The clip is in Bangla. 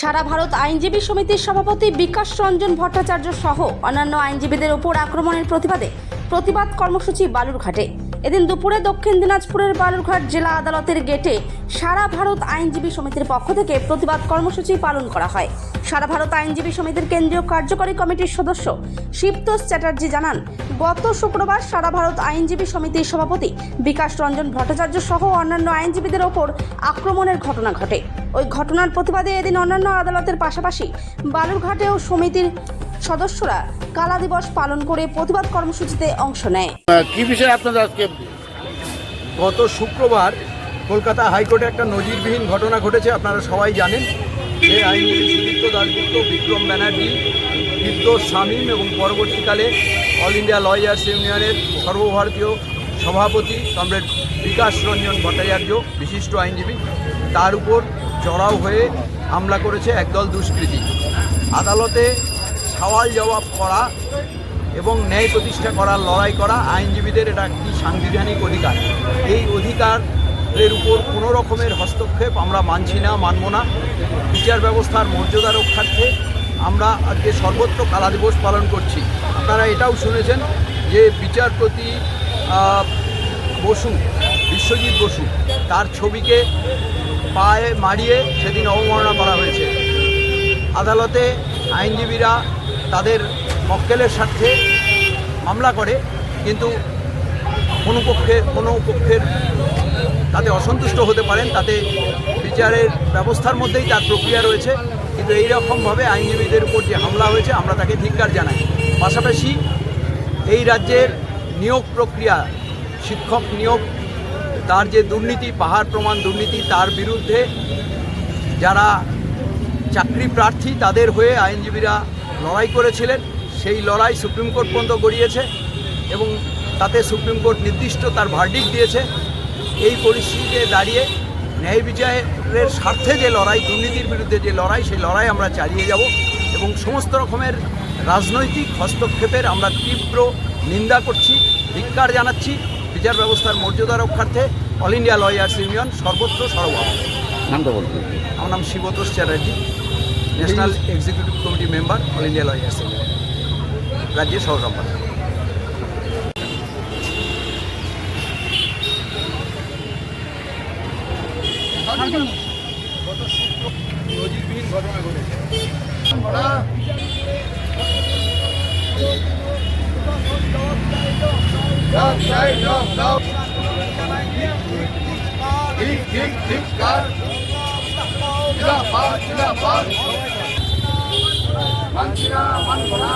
সারা ভারত আইনজীবী সমিতির সভাপতি বিকাশ রঞ্জন ভট্টাচার্য সহ অন্যান্য আইনজীবীদের উপর আক্রমণের প্রতিবাদে প্রতিবাদ কর্মসূচি বালুরঘাটে। এদিন দুপুরে দক্ষিণ দিনাজপুরের বালুরঘাট জেলা আদালতের গেটে সারা ভারত আইনজীবী সমিতির পক্ষ থেকে প্রতিবাদ কর্মসূচি পালন করা হয়। সারা ভারত আইনজীবী সমিতির কেন্দ্রীয় কার্যকরী কমিটির সদস্য শিবতোষ চ্যাটার্জি জানান, গত শুক্রবার সারা ভারত আইনজীবী সমিতির সভাপতি বিকাশ রঞ্জন ভট্টাচার্য সহ অন্যান্য আইনজীবীদের ওপর আক্রমণের ঘটনা ঘটে। ওই ঘটনার প্রতিবাদে এদিন অন্যান্য আদালতের পাশাপাশি বালুরঘাটেও সমিতির সদস্যরা কালা দিবস পালন করে প্রতিবাদ কর্মসূচিতে অংশ নেয়। কি বিষয়ে আপনাদের আজকে গত শুক্রবার কলকাতা হাইকোর্টে একটা নজিরবিহীন ঘটনা ঘটেছে, আপনারা সবাই জানেন। যে আইনজীবী সুদীপ্ত বিক্রম ব্যানার্জি, বিদ্যোৎ শামীম এবং পরবর্তীকালে অল ইন্ডিয়া লয়ার্স ইউনিয়নের সর্বভারতীয় সভাপতি কমরেড বিকাশ রঞ্জন ভট্টাচার্য, বিশিষ্ট আইনজীবী, তার উপর চড়াও হয়ে হামলা করেছে একদল দুষ্কৃতী। আদালতে সওয়াল জবাব করা এবং ন্যায় প্রতিষ্ঠা করার লড়াই করা, আইনজীবীদের এটা একটি সাংবিধানিক অধিকার? এই অধিকারের উপর কোনো রকমের হস্তক্ষেপ আমরা মানছি না, মানব না। বিচার ব্যবস্থার মর্যাদা রক্ষার্থে আমরা আজকে সর্বত্র কালা দিবস পালন করছি। আপনারা এটাও শুনেছেন যে বিচারপতি বসু, বিশ্বজিৎ বসু, তার ছবিকে পায়ে মারিয়ে সেদিন অবমাননা করা হয়েছে। আদালতে আইনজীবীরা তাদের মক্কেলের স্বার্থে মামলা করে, কিন্তু কোনো পক্ষে, কোনো পক্ষের তাতে অসন্তুষ্ট হতে পারেন, তাতে বিচারের ব্যবস্থার মধ্যেই তার প্রক্রিয়া রয়েছে। কিন্তু এই রকমভাবে আইনজীবীদের উপর যে হামলা হয়েছে, আমরা তাকে ধিক্কার জানাই। পাশাপাশি এই রাজ্যের নিয়োগ প্রক্রিয়া, শিক্ষক নিয়োগ, তার যে দুর্নীতি, পাহাড় প্রমাণ দুর্নীতি, তার বিরুদ্ধে যারা চাকরি প্রার্থী, তাদের হয়ে আইনজীবীরা লড়াই করেছিলেন সেই লড়াই সুপ্রিম কোর্ট পর্যন্ত গড়িয়েছে এবং তাতে সুপ্রিম কোর্ট নির্দিষ্ট তার ভার্ডিক দিয়েছে। এই পরিস্থিতিতে দাঁড়িয়ে ন্যায় বিচারের স্বার্থে যে লড়াই দুর্নীতির বিরুদ্ধে যে লড়াই সেই লড়াই আমরা চালিয়ে যাব এবং সমস্ত রকমের রাজনৈতিক হস্তক্ষেপের আমরা তীব্র নিন্দা করছি ধিক্কার জানাচ্ছি। বিচার ব্যবস্থার মর্যাদা রক্ষার্থে অল ইন্ডিয়া লয়ার্স ইউনিয়ন সর্বত্র নামটা বলতে আমার নাম Shibtosh Chatterjee. National executive committee member all India lawyers রাজ্যের সহ সম্পাদক নজিরবিহীন ঘটনা ঘটেছে মানছি না মানব না।